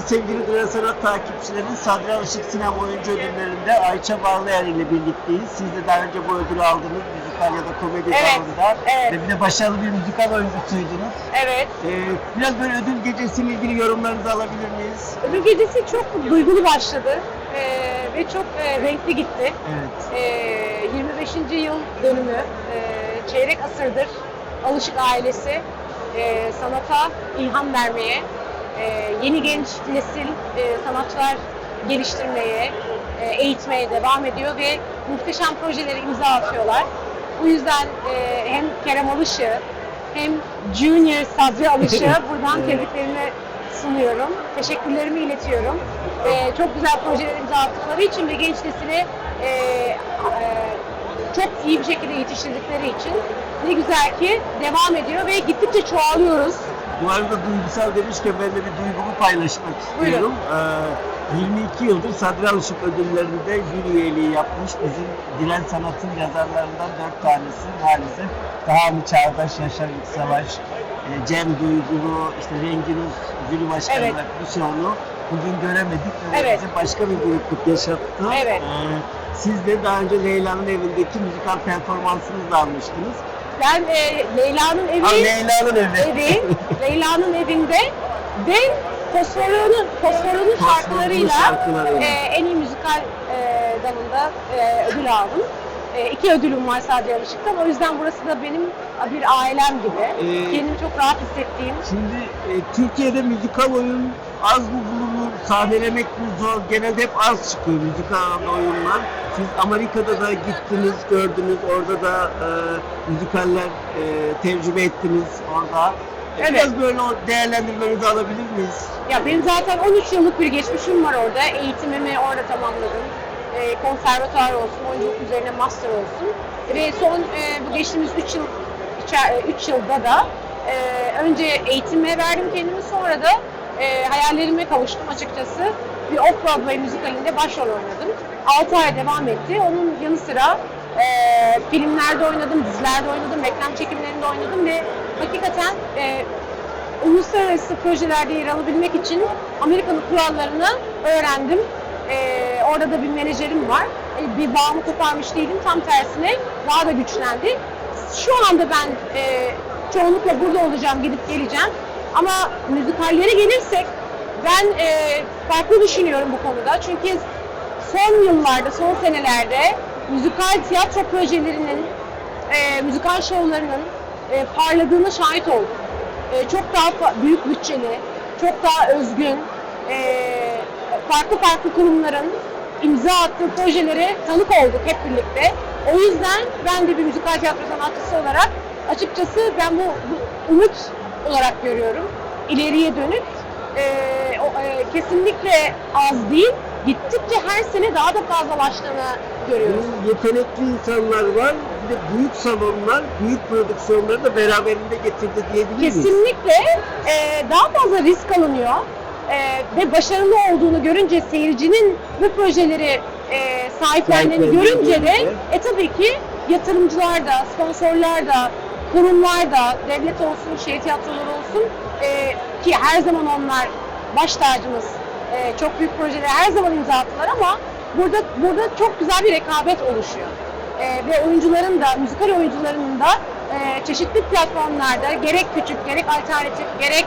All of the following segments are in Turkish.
Sevgili Dünya Sanat takipçileri Sadri Alışık Sinema Oyuncu Ödülleri'nde Ayça Bağlayan ile birlikteyiz. Siz de daha önce bu ödülü aldınız müzikal ya da komedi Evet, dalında. evet. Ve bir de başarılı bir müzikal oyuncusuydunuz. Evet. Ee, biraz böyle ödül gecesiyle ilgili yorumlarınızı alabilir miyiz? Ödül gecesi çok duygulu başladı Ee, ve çok e, renkli gitti. Evet. Ee, 25. yıl dönümü, e, çeyrek asırdır Alışık ailesi e, sanata ilham vermeye, e, yeni genç nesil e, sanatçılar geliştirmeye, e, eğitmeye devam ediyor ve muhteşem projelere imza atıyorlar. Bu yüzden e, hem Kerem Alış'ı hem Junior Sadri Alış'ı buradan tebriklerimi sunuyorum. Teşekkürlerimi iletiyorum. E, çok güzel projeler imza attıkları için ve genç nesile e, e, çok iyi bir şekilde yetiştirdikleri için ne güzel ki devam ediyor ve gittikçe çoğalıyoruz. Bu arada duygusal demişken ben de bir duygumu paylaşmak Buyurun. istiyorum. Ee, 22 yıldır Sadri Alışık ödüllerinde jüri üyeliği yapmış bizim Dilen Sanat'ın yazarlarından dört tanesi maalesef. Daha mı Çağdaş, Yaşar Savaş, e, Cem Duygulu, işte Rengin Uz, jüri başkanı Evet. birçoğunu bugün göremedik. ve Evet. Bize başka bir burukluk yaşattı. Evet. Ee, siz de daha önce Leyla'nın evindeki müzikal performansınızı da almıştınız. Ben e, Leyla'nın evi, Ha, Leyla'nın evi. evi, Leyla'nın evinde ve Fosfor'un Fosfor'un şarkılarıyla şarkılarıyla. e, en iyi müzikal e, dalında e, ödül aldım. E, iki ödülüm var sadece Alışık'tan. O yüzden burası da benim bir ailem gibi. Ee, Kendimi çok rahat hissettiğim. Şimdi e, Türkiye'de müzikal oyun az mı bulunur, sahnelemek mi zor? Genelde hep az çıkıyor müzikal oyunlar. Siz Amerika'da da gittiniz, gördünüz. Orada da e, müzikaller e, tecrübe ettiniz orada. Evet. Biraz böyle o değerlendirmenizi alabilir miyiz? Ya benim zaten 13 yıllık bir geçmişim var orada. Eğitimimi orada tamamladım. E, konservatuar olsun, oyunculuk üzerine master olsun. Ve son e, bu geçtiğimiz 3 yıl 3 yılda da e, önce eğitime verdim kendimi sonra da e, hayallerime kavuştum açıkçası. Bir off-Broadway müzikalinde başrol oynadım. 6 ay devam etti. Onun yanı sıra e, filmlerde oynadım, dizilerde oynadım, reklam çekimlerinde oynadım ve hakikaten e, uluslararası projelerde yer alabilmek için Amerika'nın kurallarını öğrendim. Ee, orada da bir menajerim var. Ee, bir bağımı koparmış değilim. Tam tersine daha da güçlendi. Şu anda ben e, çoğunlukla burada olacağım, gidip geleceğim. Ama müzikallere gelirsek ben e, farklı düşünüyorum bu konuda. Çünkü son yıllarda, son senelerde müzikal tiyatro projelerinin, e, müzikal şovlarının e, parladığına şahit oldum. E, çok daha büyük bütçeli, çok daha özgün, e, farklı farklı kurumların imza attığı projelere tanık olduk hep birlikte. O yüzden ben de bir müzikal tiyatro sanatçısı olarak açıkçası ben bu, bu umut olarak görüyorum. İleriye dönük e, o, e, kesinlikle az değil, gittikçe her sene daha da fazlalaştığını görüyoruz. Yetenekli insanlar var. Bir de büyük salonlar, büyük prodüksiyonları da beraberinde getirdi diyebilir miyiz? Kesinlikle e, daha fazla risk alınıyor e, ve başarılı olduğunu görünce seyircinin bu projeleri e, sahiplendiğini görünce de e tabii ki yatırımcılar da, sponsorlar da, kurumlar da, devlet olsun, şehir tiyatroları olsun e, ki her zaman onlar baş tacımız. E, çok büyük projeler her zaman imza attılar ama burada burada çok güzel bir rekabet oluşuyor. E, ve oyuncuların da, müzikal oyuncuların da e, çeşitli platformlarda gerek küçük, gerek alternatif, gerek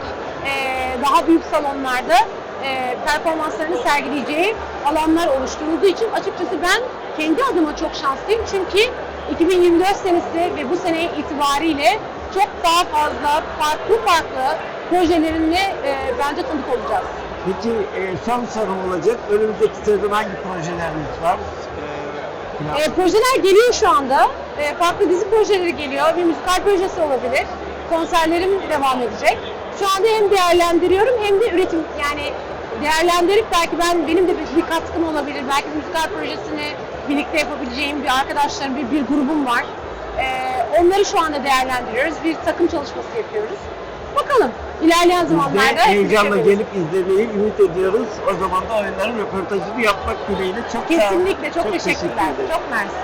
daha büyük salonlarda e, performanslarını sergileyeceği alanlar oluşturulduğu için açıkçası ben kendi adıma çok şanslıyım çünkü 2024 senesi ve bu sene itibariyle çok daha fazla farklı farklı projelerinle e, bence tanık olacağız. Peki e, son sorum olacak. Önümüzdeki sezon hangi projeleriniz var? E, E, projeler geliyor şu anda. E, farklı dizi projeleri geliyor. Bir müzikal projesi olabilir. Konserlerim devam edecek. Şu anda hem değerlendiriyorum hem de üretim yani değerlendirip belki ben benim de bir, bir katkım olabilir. Belki müzikal projesini birlikte yapabileceğim bir arkadaşlarım, bir, bir grubum var. E, onları şu anda değerlendiriyoruz. Bir takım çalışması yapıyoruz. Bakalım ilerleyen Biz zamanlarda heyecanla görüşürüz. gelip izlemeyi ümit ediyoruz. O zaman da oyunların röportajını yapmak dileğiyle çok sağ olun. Kesinlikle çok, teşekkür teşekkürler. ederim. Çok mersi.